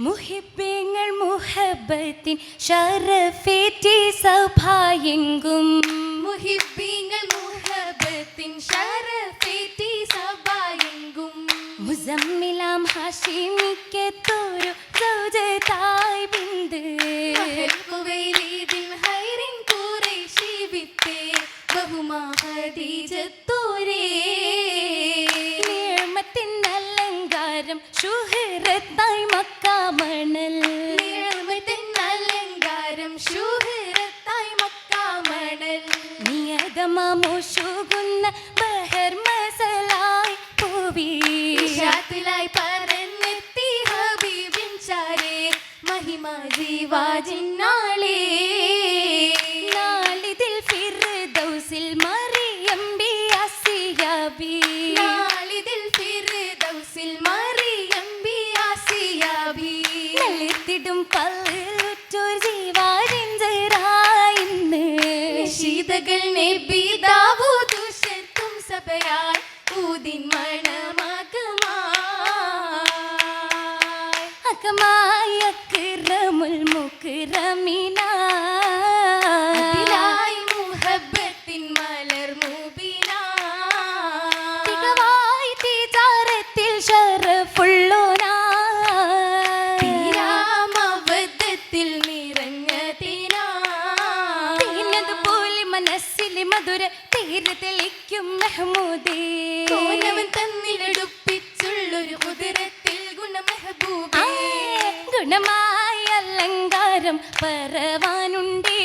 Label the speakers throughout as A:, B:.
A: മുഹിബങ്ങൾ മുഹബത്തിൻ ഷറഫേറ്റി സഭായെങ്കും.
B: മുഹിബീങ്ങൾ മുഹബത്തിൻ ഷറഫേറ്റി സഭായെങ്കും.
A: മുസമ്മിലാം ഹാഷിമിക്കത്തോരു സൗജതായ് ബിന്ദു.
B: കുവൈലീദിൻ ഹൈറിൻ ഖുറൈശി വിത്തേ ബഹുമാ ഖദീജത്തോരേ.
A: നിയമത്തിൻ അലങ്കാരം ഷുഹറത്തായി നിയതമാമോഷുകുന്ന ബഹർ മസലായി പൂവി.
B: നിശാത്തിലായി പറന്നെത്തി ഹബീബിൻ ചാരേ. മഹിമ ജീവാജിന്നാളേ
A: അകമായ കിറമുൽ മുക്കിറമിന
B: അതിലായി മുഹബത്തിൻ മലർ മൂബിന
A: തികവായി തീചാരത്തിൽ ഷറഫുള്ളോനാ.
B: തീരാമവദത്തിൽ നിറഞ്ഞതിനാ.
A: തീനതുപോലെ മനസ്സിലെ മധുര തീരെ തെളിക്കും മെഹമൂദേ.
B: തന്നിലെടുപ്പിച്ചുള്ളൊരു കുതിരത്തിൽ ഗുണമെഹബൂബേ
A: ഗുണമായ അലങ്കാരം പറവാനുണ്ടേ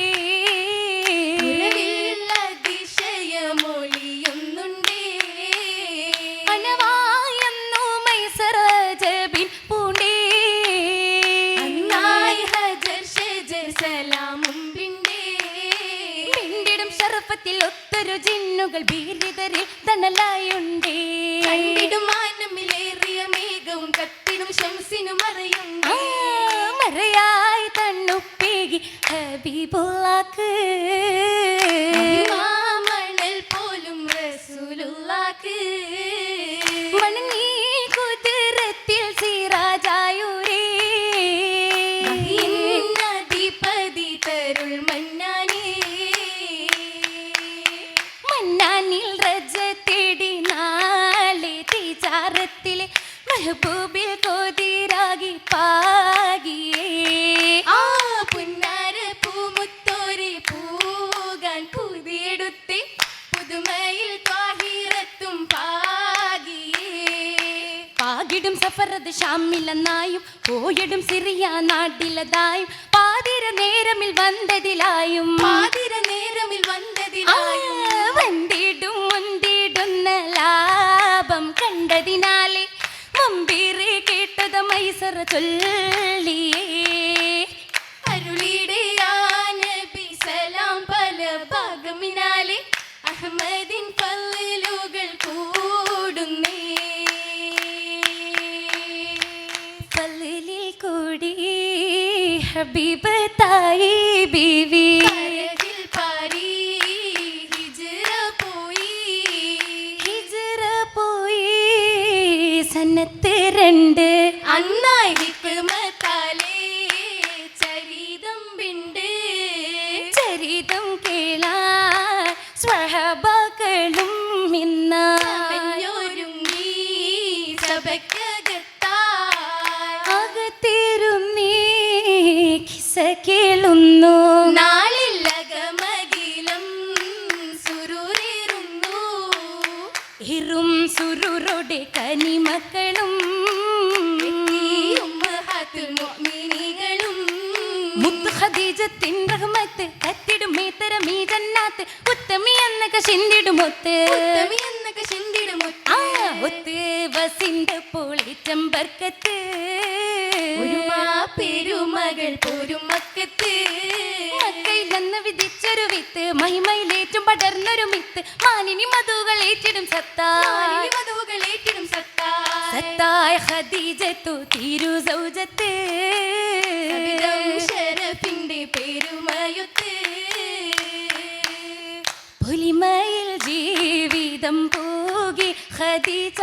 A: ഒത്തൊരു ജിന്നുകൾ ഭീരിതരിൽ തണലായുണ്ടേ.
B: കണ്ടിടും മേഘവും കത്തിടും ശംസിനും അറിയുണ്ടേ people like
A: it. സഫറത് ഷാമിലെന്നായും പോയിടും സിറിയ നാട്ടിലതായും പാതിര നേരമിൽ വന്നതിലായും.
B: പാതിര
A: ഹബീബ് തായി ബീവി കേളുന്നു.
B: നാളില്ലകമകിലം സുരൂരേറുന്നു
A: ഇറും കനിമക്കളും. മുത്ത് റഹ്മത്ത് കത്തിടും മീത്തര മീ ജന്നാത്ത് ഉത്തമി എന്നൊക്കെ ചിന്തിടുമൊത്ത്
B: ഉത്തമി എന്നൊക്കെ ചിന്തിടുമൊത്ത്
A: ആ ഒത്ത്. വസിന്റെ പൊളിച്ചം
B: പോരും മക്കത്ത്
A: മക്കയിലെന്ന് വിധിച്ചൊരു വിത്ത്. മഹിമയിലേറ്റും പടർന്നൊരു മിത്ത്. മാനിനി മധുകൾ ഏറ്റിടും സത്തായി
B: മധുകൾ ഏറ്റിടും സത്താ.
A: സത്തായ ഖദീജത്തു തിരു സൗജത്ത്.
B: ശരഫിന്റെ പെരുമയൊത്ത്.
A: പുലിമയിൽ ജീവിതം പോകി ഖദീജ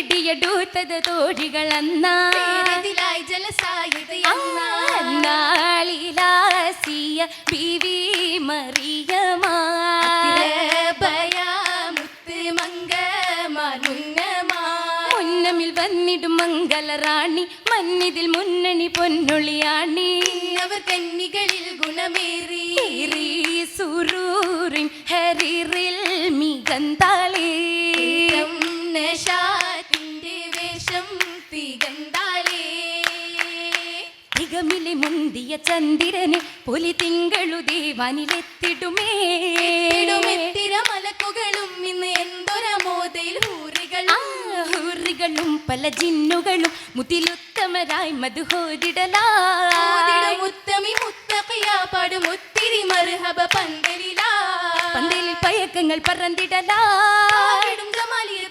A: തരുണികളന്നായി തോഴികളെന്നായി നാളിലാസിയ ബീവി മറിയമാ.
B: മുത്ത് മംഗമാനുന്നമാ.
A: മുന്നമിൽ വന്നിടും മംഗളറാണി മന്നിതിൽ മുന്നണി പൊന്നൊളിയാണി.
B: അവർ കന്നികളിൽ ഗുണമേറി.
A: സുരൂറിൻ ഹരിറിൽ മികന്താളേ തികമിലെ മുന്തിയ ചന്ദ്രനെ പൊലി തിങ്കളു ദേവാനിലെത്തിടുമേ.
B: ഇടുമെത്തിര മലക്കുകളും ഇന്ന് എന്തൊരമോദയിൽ ഹൂറികളും
A: ഹൂറികളും പല ജിന്നുകളും മുതിലുത്തമരായി മധുഹോരിടലാ
B: ഓതിടും ഉത്തമി മുത്തഖിയ പാടും ഒത്തിരി മർഹബ പന്തലിലാ.
A: പന്തലിൽ പയക്കങ്ങൾ പറന്നിടലാ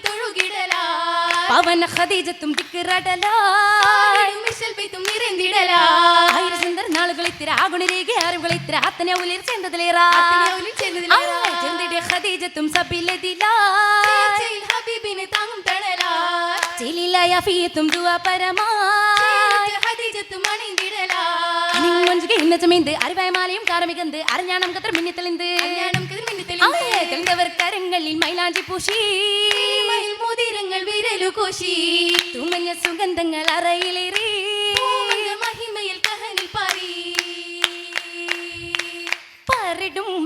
B: തൊഴുകിടലാ.
A: പവന ഖദീജത്തും ദിക്കറടലാ.
B: മിഷൽ പെയ്ത്തും നിറന്തിടലാ
A: ആയിരം സുന്ദര നാളുകളിത്തിര അത്തനെ ഉലിർ ചെന്നതിലേറാ. ഖദീജത്തും
B: ഹബീബിന് താങ്ങും
A: ഫിയത്തും പരമാ.
B: അണിന്തിടലാ.
A: അറിവായ മാലയും കാരമികന്ത് അറിഞ്ഞാണം കത്ര മിന്നിത്തെളിന്ത് കരങ്ങളിൽ മൈലാഞ്ചി പൂശി.
B: മുതിരങ്ങൾ വിരലു കോശി
A: തുമഞ്ഞ സുഗന്ധങ്ങൾ അറയിലേറി.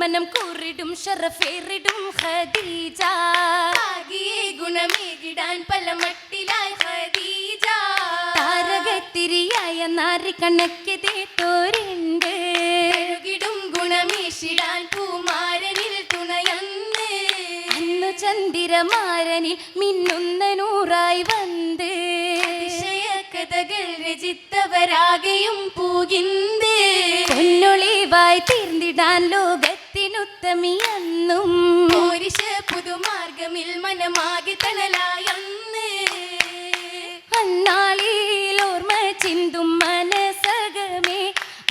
A: മനം കൂറിടും ഷറഫേറിടും ഖദീജ.
B: ആകിയേ ഗുണമേകിടാൻ പല മട്ടിലായി ഖദീജ.
A: താരകത്തിരിയായ നാരി കണക്കെതേട്ടോരുണ്ട്
B: കഴുകിടും ഗുണമേശിടാൻ പൂമാരനിൽ തുണയന്ന്.
A: അന്നു ചന്ദ്രമാരനിൽ മിന്നുന്ന നൂറായി വന്ന്.
B: കഥകൾ രചിത്തവരാകെയും പൂകിന്ത്.
A: പൊന്നൊളിവായി തീർന്നിടാൻ ലോകത്തിനുത്തമിയെന്നും
B: പോരിഷ പുതുമാർഗമിൽ മനമാകെ തണലായന്ന്
A: അന്നാളിൽ ഓർമ്മ ചിന്തും മനസകമേ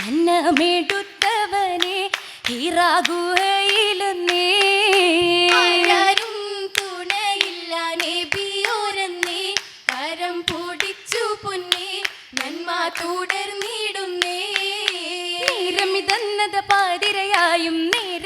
A: അന്നമെടുത്തവനെ ഹിറാഗുഹയിലെന്നേ
B: ആരാരും തുണയില്ല നബിയോരെന്നേ കരം പൊടിച്ചു പൊന്നെ നന്മ തുടർന്നിടുന്നേ.
A: നിരമിതന്നത് പാതിരയായും നേരെടുത്ത